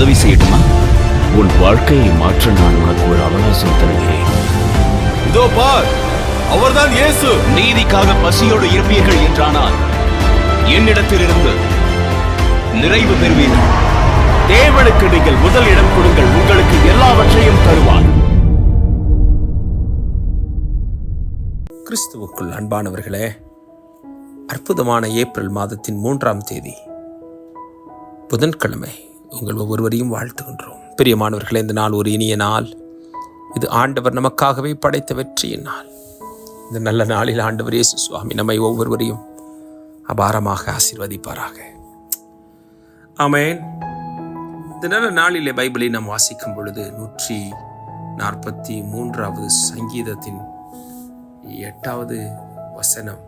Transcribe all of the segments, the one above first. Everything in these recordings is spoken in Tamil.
செய்யட்டுமா? உன் வாழ்க்கையை மாற்ற நான் உனக்கு ஒரு அவகாசம் தருகிறேன். இதோ பார் அவர்தான் இயேசு. நீதிக்காக பசியோடு இருப்பீர்கள் என்றானால் என்னிடத்திலிருந்து நிறைவு பெறுவீர்கள். தேவனுக்கு நீங்கள் முதல் இடம் கொடுங்கள் உங்களுக்கு எல்லாவற்றையும் தருவார். கிறிஸ்துவுக்குள் அன்பானவர்களே அற்புதமான ஏப்ரல் மாதத்தின் மூன்றாம் தேதி புதன்கிழமை. உங்கள் ஒவ்வொருவரையும் வாழ்த்துகின்றோம். பிரியமானவர்களே இந்த நாள் ஒரு இனிய நாள். இது ஆண்டவர் நமக்காகவே படைத்த வெற்றியின் நாள். இந்த நல்ல நாளில் ஆண்டவர் இயேசு சுவாமி நம்மை ஒவ்வொருவரையும் அபாரமாக ஆசீர்வதிப்பாராக. ஆமேன். இந்த நல்ல நாளிலே பைபிளை நாம் வாசிக்கும் பொழுது நூற்றி நாற்பத்தி மூன்றாவது சங்கீதத்தின் எட்டாவது வசனம்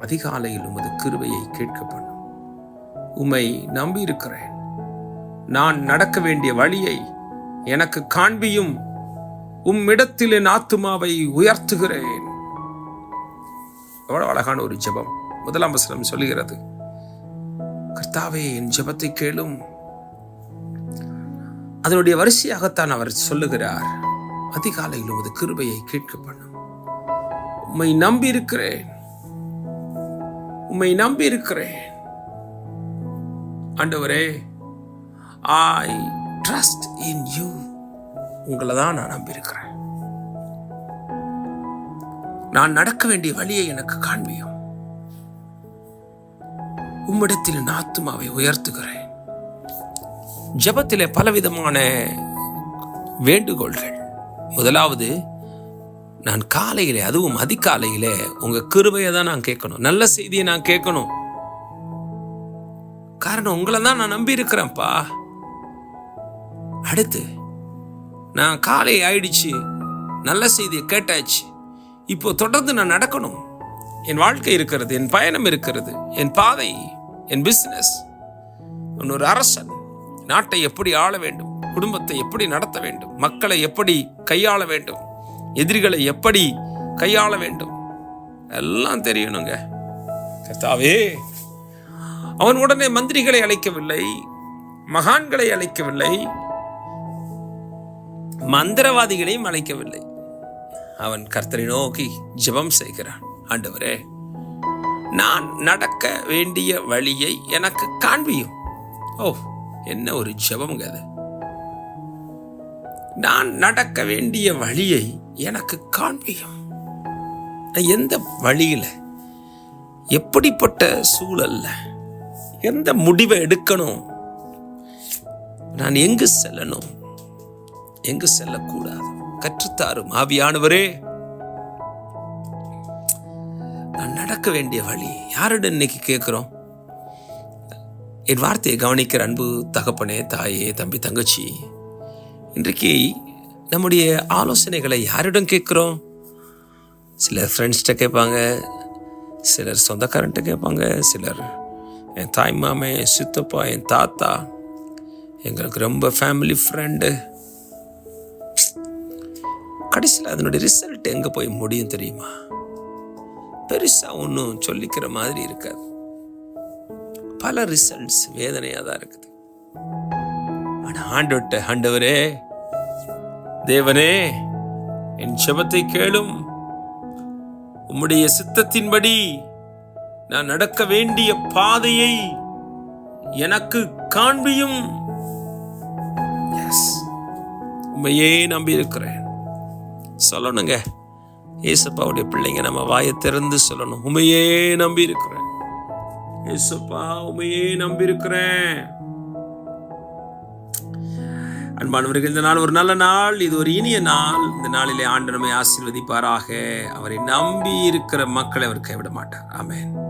அதிகாலையில் உமது கிருவையை கேட்க பண்ணும் உம்மை நம்பியிருக்கிறேன். நான் நடக்க வேண்டிய வழியை எனக்கு காண்பியும் உம்மிடத்தில் என் ஆத்துமாவை உயர்த்துகிறேன். எவ்வளவு அழகான ஒரு ஜெபம். முதலாம் வசனம் சொல்லுகிறது கர்த்தாவே என் ஜெபத்தை கேளும். அதனுடைய வரிசையாகத்தான் அவர் சொல்லுகிறார். அதிகாலையில் உமது கிருபையை கேட்க பண்ணும். உம்மை நம்பி இருக்கிறேன் உம்மை நம்பி இருக்கிறேன் ஆண்டவரே ஐ ட்ரஸ்ட் இன் யூ உங்களை தான் நான் நம்பியிருக்கிறேன். நான் நடக்க வேண்டிய வழியை எனக்கு காண்பியும். உம்மிடத்தில் நாத்துமாவை ஆத்துமாவை உயர்த்துகிறேன். ஜபத்திலே பலவிதமான வேண்டுகோள்கள். முதலாவது நான் காலையிலே அதுவும் அதிகாலையிலே உங்க கிருபையை தான் நான் கேட்கணும். நல்ல செய்தியை நான் கேட்கணும். காரணம் உங்களை தான் நான் நம்பி இருக்கிறேன்ப்பா அடுத்து நான் காலை ஆயிடுச்சு நல்ல செய்தியை கேட்டாச்சு. இப்போ தொடர்ந்து நான் நடக்கணும். என் வாழ்க்கை இருக்கிறது என் பயணம் இருக்கிறது என் பாதை என் பிஸ்னஸ் ஒரு அரசன். நாட்டை எப்படி ஆள வேண்டும் குடும்பத்தை எப்படி நடத்த வேண்டும் மக்களை எப்படி கையாள வேண்டும் எதிரிகளை எப்படி கையாள வேண்டும். எல்லாம் தெரியணுங்க. கர்த்தாவே அவன் உடனே மந்திரிகளை அழைக்கவில்லை மகான்களை அழைக்கவில்லை மந்திரவாதிகளையும் அழைக்கவில்லை. அவன் கர்த்தரை நோக்கி ஜெபம் செய்கிறான். ஆண்டவரே நான் நடக்க வேண்டிய வழியை எனக்கு காண்பியும் ஓ என்ன ஒரு ஜெபம்ங்க அது. நான் நடக்க வேண்டிய வழியை எனக்கு காண்பியும் எந்த வழியில? எப்படிப்பட்ட சூழல்ல? எந்த முடிவை எடுக்கணும்? நான் எங்கு செல்லணும்? எங்கு செல்லக்கூடாது. கற்றுத்தாரும் ஆவியானவரே. நான் நடக்க வேண்டிய வழி யாரிடம் இன்னைக்கு கேட்குறோம்? என் வார்த்தையை கவனிக்கிற அன்பு தகப்பனே தாயே தம்பி தங்கச்சி இன்றைக்கு நம்முடைய ஆலோசனைகளை யாரிடம் கேட்குறோம்? சிலர் ஃப்ரெண்ட்ஸ்கிட்ட கேட்பாங்க சிலர் சொந்தக்காரன்ட்ட கேட்பாங்க சிலர் என் தாய் மாமன் என் சித்தப்பா என் தாத்தா எங்களுக்கு ரொம்ப ஃபேமிலி ஃப்ரெண்டு கடைசியில் அதனுடைய ரிசல்ட் எங்கே போய் முடியும் தெரியுமா? பெருசாக ஒன்றும் சொல்லிக்கிற மாதிரி இருக்காது. பல ரிசல்ட்ஸ் வேதனையாக தான் இருக்குது. ஆனால் ஆண்டு ஆண்டவரே தேவனே என் செபத்தை கேளும். உம்முடைய சித்தத்தின்படி நான் நடக்க வேண்டிய பாதையை எனக்கு காண்பியும். எஸ் உண்மையே நம்பியிருக்கிறேன். சொல்லணுங்க. ஏசப்பாவுடைய பிள்ளைங்க நம்ம வாயை திறந்து சொல்லணும். உமையே நம்பி இருக்கிறேன் ஏசப்பா உமையே நம்பி இருக்கிறேன் அன்பானவர்கள் இந்த நாள் ஒரு நல்ல நாள். இது ஒரு இனிய நாள். இந்த நாளிலே ஆண்டு நம்மை ஆசீர்வதிப்பாராக. அவரை நம்பி இருக்கிற மக்களை அவர் கைவிட மாட்டார். ஆமேன்.